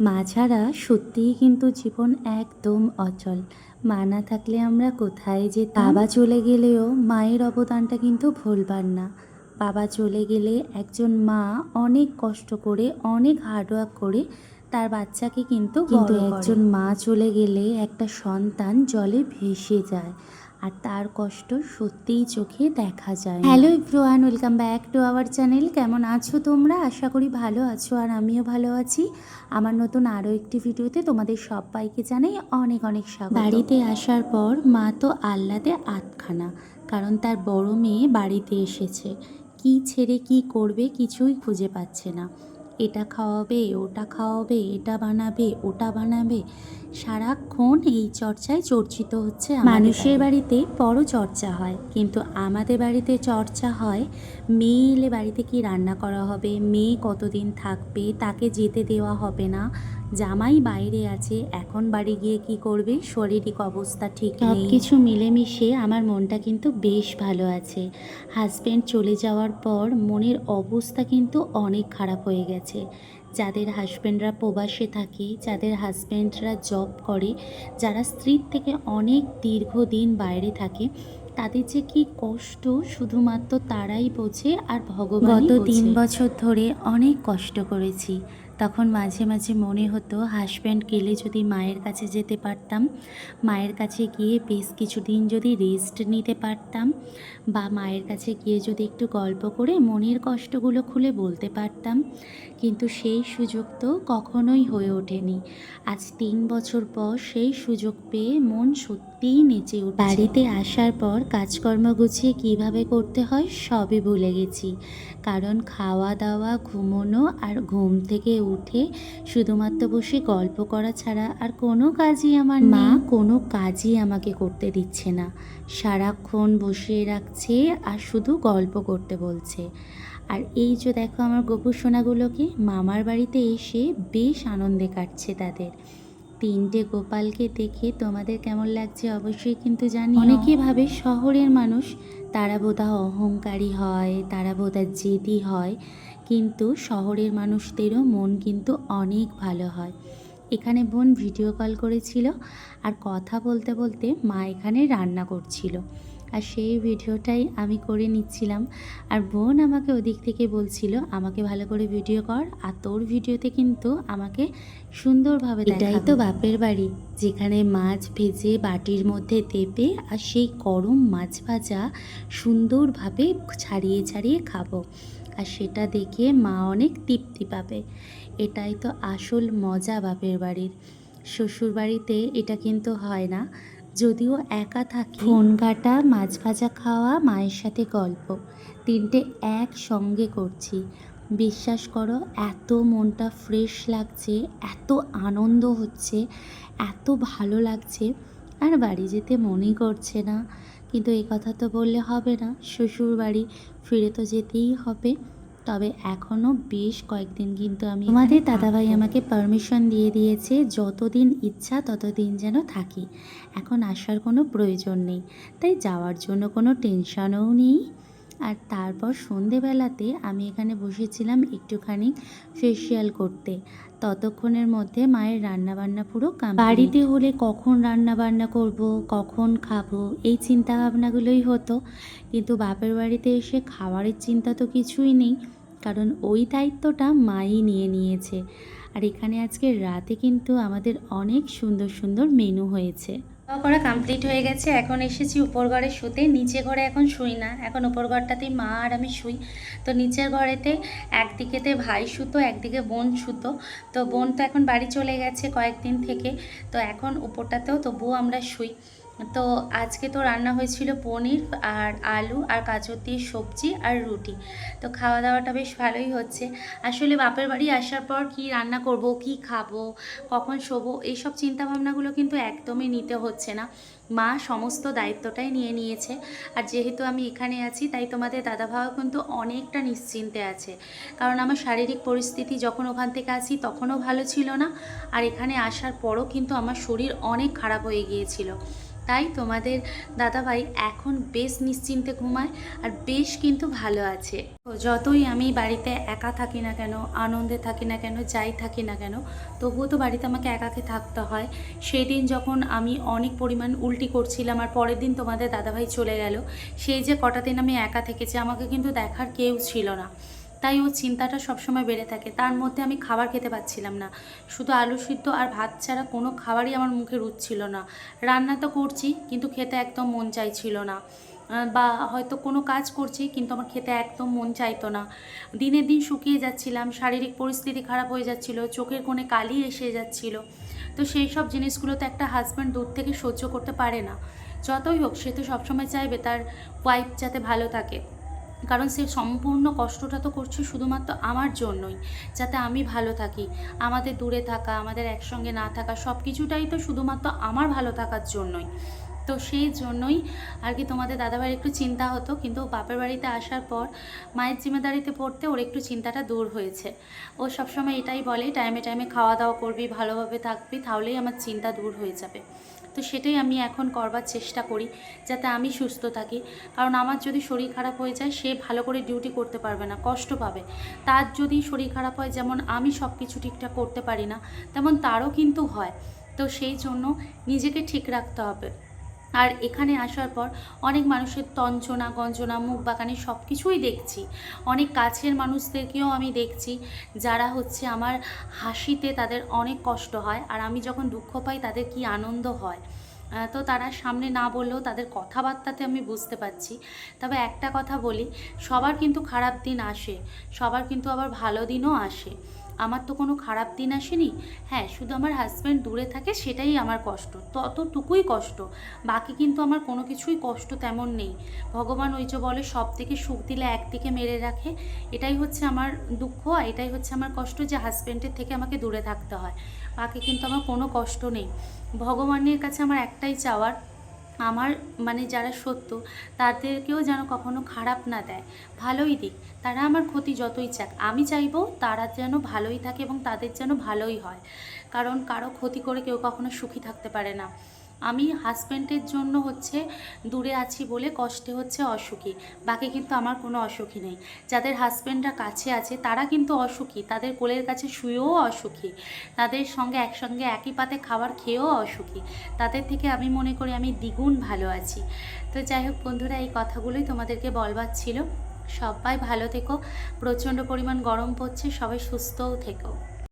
মা ছাড়া সত্যিই কিন্তু জীবন একদম অচল। মা না থাকলে আমরা কোথায় যে বাবা চলে গেলেও মায়ের অবদানটা কিন্তু ভুলবার না। বাবা চলে গেলে একজন মা অনেক কষ্ট করে অনেক হার্ডওয়ার্ক করে তার বাচ্চাকে কিন্তু কিন্তু একজন মা চলে গেলে একটা সন্তান জলে ভেসে যায়। আর তার কষ্ট সত্যিই চোখে দেখা যায় hello everyone welcome back to our channel. কেমন আছো তোমরা? আশা করি ভালো আছো আর আমিও ভালো আছি। আমার নতুন আরও একটি ভিডিওতে তোমাদের সবাইকে জানাই অনেক অনেক স্বাগত। বাড়িতে আসার পর মা তো আহ্লাদে আটখানা কারণ তার বড় মেয়ে বাড়িতে এসেছে। কি ছেড়ে কি করবে কিছুই খুঁজে পাচ্ছে না। এটা খাওয়াবে ওটা খাওয়াবে এটা বানাবে ওটা বানাবে। সারাক্ষণ এই চর্চায় চর্চিত হচ্ছে মানুষের বাড়িতে বড় চর্চা হয়। কিন্তু আমাদের বাড়িতে চর্চা হয় মেয়ে এলে বাড়িতে কি রান্না করা হবে মেয়ে কতদিন থাকবে তাকে যেতে দেওয়া হবে না। জামাই বাইরে আছে এখন বাড়ি গিয়ে কি করবে? শারীরিক অবস্থা ঠিক সব কিছু মিলেমিশে আমার মনটা কিন্তু বেশ ভালো আছে। হাজব্যান্ড চলে যাওয়ার পর মনের অবস্থা কিন্তু অনেক খারাপ হয়ে গেছে। যাদের হাজব্যান্ডরা প্রবাসে থাকে যাদের হাজব্যান্ডরা জব করে যারা স্ত্রীর থেকে অনেক দীর্ঘদিন বাইরে থাকে তাদের যে কি কষ্ট শুধুমাত্র তারাই বোঝে আর ভগবান গত তিন বছর ধরে অনেক কষ্ট করেছি। তখন মাঝে মাঝে মনে হতো হাজব্যান্ড গেলে যদি মায়ের কাছে যেতে পারতাম, মায়ের কাছে গিয়ে বেশ কিছুদিন যদি রেস্ট নিতে পারতাম বা মায়ের কাছে গিয়ে যদি একটু গল্প করে মনের কষ্টগুলো খুলে বলতে পারতাম। কিন্তু সেই সুযোগ তো কখনোই হয়ে ওঠেনি। আজ তিন বছর পর সেই সুযোগ পেয়ে মন সত্যিই নেচে উঠে বাড়িতে আসার পর কাজকর্ম গুছিয়ে কীভাবে করতে হয় সবই ভুলে গেছি। কারণ খাওয়া দাওয়া, ঘুমোনো আর ঘুম থেকে উঠে শুধুমাত্র বসে গল্প করা ছাড়া আর কোনো কাজই আমার মা কোনো কাজই আমাকে করতে দিচ্ছে না। সারাক্ষণ বসিয়ে রাখছে আর শুধু গল্প করতে বলছে। আর এই যে দেখো আমার গোপুর সোনাগুলোকে মামার বাড়িতে এসে বেশ আনন্দে কাটছে তাদের। তিনটে গোপালকে দেখে তোমাদের কেমন লাগছে অবশ্যই কিন্তু জানি অনেকে ভাবে শহরের মানুষ তারা বোধহয় অহংকারী হয় তারা বোধহয় জেদি হয়। কিন্তু শহরের মানুষদেরও মন কিন্তু অনেক ভালো হয়। এখানে বোন ভিডিও কল করেছিল আর কথা বলতে বলতে মা এখানে রান্না করছিল। আর সেই ভিডিওটাই আমি করে নিচ্ছিলাম। আর বোন আমাকে ওদিক থেকে বলছিল, আমাকে ভালো করে ভিডিও কর আর তোর ভিডিওতে কিন্তু আমাকে সুন্দরভাবে এটাই তো বাপের বাড়ি, যেখানে মাছ ভেজে বাটির মধ্যে দেবে আর সেই গরম মাছ ভাজা সুন্দরভাবে ছাড়িয়ে ছাড়িয়ে খাব। আর সেটা দেখে মা অনেক তৃপ্তি পাবে। এটাই তো আসল মজা বাপের বাড়ির। শ্বশুর বাড়িতে এটা কিন্তু হয় না। যদিও একা থাকি। ফোন কাটা মাছ ভাজা খাওয়া, মায়ের সাথে গল্প। তিনটে একসঙ্গে করছি। বিশ্বাস করো, এত মনটা ফ্রেশ লাগছে, এত আনন্দ হচ্ছে, এত ভালো লাগছে, আর বাড়ি যেতে মনেই করছে না। কিন্তু এই কথা তো বললে হবে না। শ্বশুর বাড়ি ফিরে তো যেতেই হবে। তবে এখনও বেশ কয়েকদিন কিন্তু আমি আমাদের দাদাভাই আমাকে পারমিশন দিয়ে দিয়েছে যতদিন ইচ্ছা ততদিন যেন থাকি। এখন আসার কোনো প্রয়োজন নেই। তাই যাওয়ার জন্য কোনো টেনশনও নেই। আর তারপর সন্ধেবেলাতে আমি এখানে বসেছিলাম একটুখানি ফেসিয়াল করতে। ততক্ষণের মধ্যে মায়ের রান্না বান্না পুরো। বাড়িতে হলে কখন রান্না বান্না করব, কখন খাব, এই চিন্তা ভাবনাগুলোই হতো। কিন্তু বাপের বাড়িতে এসে খাবারের চিন্তা তো কিছুই নেই, কারণ ওই দায়িত্বটা মাই নিয়ে নিয়েছে। আর এখানে আজকে রাতে কিন্তু আমাদের অনেক সুন্দর সুন্দর মেনু হয়েছে। খাওয়া করা কমপ্লিট হয়ে গেছে। এখন এসেছি উপর ঘরে শুতে। নিচে ঘরে এখন শুই না। এখন উপর ঘরটাতেই মা আর আমি শুই। তো নিচের ঘরেতে একদিকেতে ভাই শুতো, একদিকে বোন শুতো। তো বোন তো এখন বাড়ি চলে গেছে কয়েকদিন থেকে। তো এখন উপরটাতেও তবুও আমরা শুই। তো আজকে তো রান্না হয়েছিল পনির আর আলু আর গাজর দিয়ে সবজি আর রুটি। তো খাওয়া দাওয়াটা বেশ ভালোই হচ্ছে। আসলে বাপের বাড়ি আসার পর কি রান্না করব, কি খাব, কখন শোবো, এইসব চিন্তাভাবনাগুলো কিন্তু একদমই নিতে হচ্ছে না। মা সমস্ত দায়িত্বটাই নিয়ে নিয়েছে। আর যেহেতু আমি এখানে আছি, তাই তোমাদের দাদাভাও কিন্তু অনেকটা নিশ্চিন্তে আছে। কারণ আমার শারীরিক পরিস্থিতি যখন ওখান থেকে আসি, তখনও ভালো ছিল না। আর এখানে আসার পরও কিন্তু আমার শরীর অনেক খারাপ হয়ে গিয়েছিল। তাই তোমাদের দাদাভাই এখন বেশ নিশ্চিন্তে ঘুমায় আর বেশ কিন্তু ভালো আছে। যতই আমি বাড়িতে একা থাকি না কেন, আনন্দে থাকি না কেন, যাই থাকি না কেন, তবুও তো বাড়িতে আমাকে একাকে থাকতে হয়। সেই দিন যখন আমি অনেক পরিমাণ উল্টি করছিলাম আর পরের দিন তোমাদের দাদাভাই চলে গেল, সেই যে কটা দিন আমি একা থেকেছি, আমাকে কিন্তু দেখার কেউ ছিল না। তাই ও চিন্তাটা সবসময় বেড়ে থাকে। তার মধ্যে আমি খাবার খেতে পাচ্ছিলাম না। শুধু আলু সিদ্ধ আর ভাত ছাড়া কোনো খাবারই আমার মুখে রুচছিল না। রান্না তো করছি, কিন্তু খেতে একদম মন চাইছিল না। বা হয়তো কোনো কাজ করছি, কিন্তু আমার খেতে একদম মন চাইতো না। দিনের দিন শুকিয়ে যাচ্ছিলাম, শারীরিক পরিস্থিতি খারাপ হয়ে যাচ্ছিল, চোখের কোণে কালি এসে যাচ্ছিল। তো সেই সব জিনিসগুলো তো একটা হাজব্যান্ড দূর থেকে সহ্য করতে পারে না। যতই হোক, সে তো সবসময় চাইবে তার ওয়াইফ যাতে ভালো থাকে। কারণ সে সম্পূর্ণ কষ্টটা তো করছে শুধুমাত্র আমার জন্যই, যাতে আমি ভালো থাকি। আমাদের দূরে থাকা, আমাদের একসঙ্গে না থাকা সব কিছুটাই তো শুধুমাত্র আমার ভালো থাকার জন্যই। তো সেই জন্যই আর কি তোমাদের দাদাভাইয়ের একটু চিন্তা হতো, কিন্তু বাপের বাড়িতে আসার পর মায়ের জিম্মেদারিতে পড়তে ওর একটু চিন্তাটা দূর হয়েছে। ও সবসময় এটাই বলে, টাইমে টাইমে খাওয়া দাওয়া করবি, ভালোভাবে থাকবি, তাহলেই আমার চিন্তা দূর হয়ে যাবে। তো সেটাই আমি এখন করবার চেষ্টা করি, যাতে আমি সুস্থ থাকি। কারণ আমার যদি শরীর খারাপ হয়ে যায়, সে ভালো করে ডিউটি করতে পারবে না, কষ্ট পাবে। তার যদি শরীর খারাপ হয়, যেমন আমি সব কিছু ঠিকঠাক করতে পারি না, তেমন তারও কিন্তু হয়। তো সেই জন্য নিজেকে ঠিক রাখতে হবে। আর এখানে আসার পর অনেক মানুষের তঞ্চনা, গঞ্জনা, মুখ বাঁকানি সব কিছুই দেখছি। অনেক কাছের মানুষদেরকেও আমি দেখছি যারা হচ্ছে আমার হাসিতে তাদের অনেক কষ্ট হয় আর আমি যখন দুঃখ পাই তাদের কি আনন্দ হয়। তো তারা সামনে না বললেও তাদের কথাবার্তাতে আমি বুঝতে পারছি। তবে একটা কথা বলি, সবার কিন্তু খারাপ দিন আসে, সবার কিন্তু আবার ভালো দিনও আসে। আমার তো কোনো খারাপ দিন আসেনি। হ্যাঁ শুধু আমার হাজব্যান্ড দূরে থাকে, সেটাই আমার কষ্ট। ততটুকুই কষ্ট। বাকি কিন্তু আমার কোনো কিছুই কষ্ট তেমন নেই। ভগবান ওই যে বলে, সব থেকে সুখ দিলে একদিকে মেরে রাখে। এটাই হচ্ছে আমার দুঃখ, আর এটাই হচ্ছে আমার কষ্ট যে হাজব্যান্ডের থেকে আমাকে দূরে থাকতে হয়। বাকি কিন্তু আমার কোনো কষ্ট নেই। ভগবানের কাছে আমার একটাই চাওয়ার আমার মানে যারা সত্য, তাদেরকেও যেন কখনো খারাপ না দেয়। ভালোই দিক, তারা আমার ক্ষতি যতই চাক, আমি চাইব তারা যেন ভালোই থাকে এবং তাদের যেন ভালোই হয়। কারণ কারও ক্ষতি করে কেউ কখনো সুখী থাকতে পারে না। আমি হাজব্যান্ডের জন্য হচ্ছে দূরে আছি বলে কষ্টে হচ্ছে অসুখী। বাকি কিন্তু আমার কোনো অসুখী নেই। যাদের হাজব্যান্ডরা কাছে আছে, তারা কিন্তু অসুখী। তাদের কোলের কাছে শুয়েও অসুখী। তাদের সঙ্গে একসঙ্গে একই পাতে খাবার খেয়েও অসুখী। তাদের থেকে আমি মনে করি আমি দ্বিগুণ ভালো আছি। তো যাই হোক বন্ধুরা, এই কথাগুলোই তোমাদেরকে বলবার ছিল। সবাই ভালো থেকো। প্রচণ্ড পরিমাণ গরম পড়ছে। সবাই সুস্থও থেকো।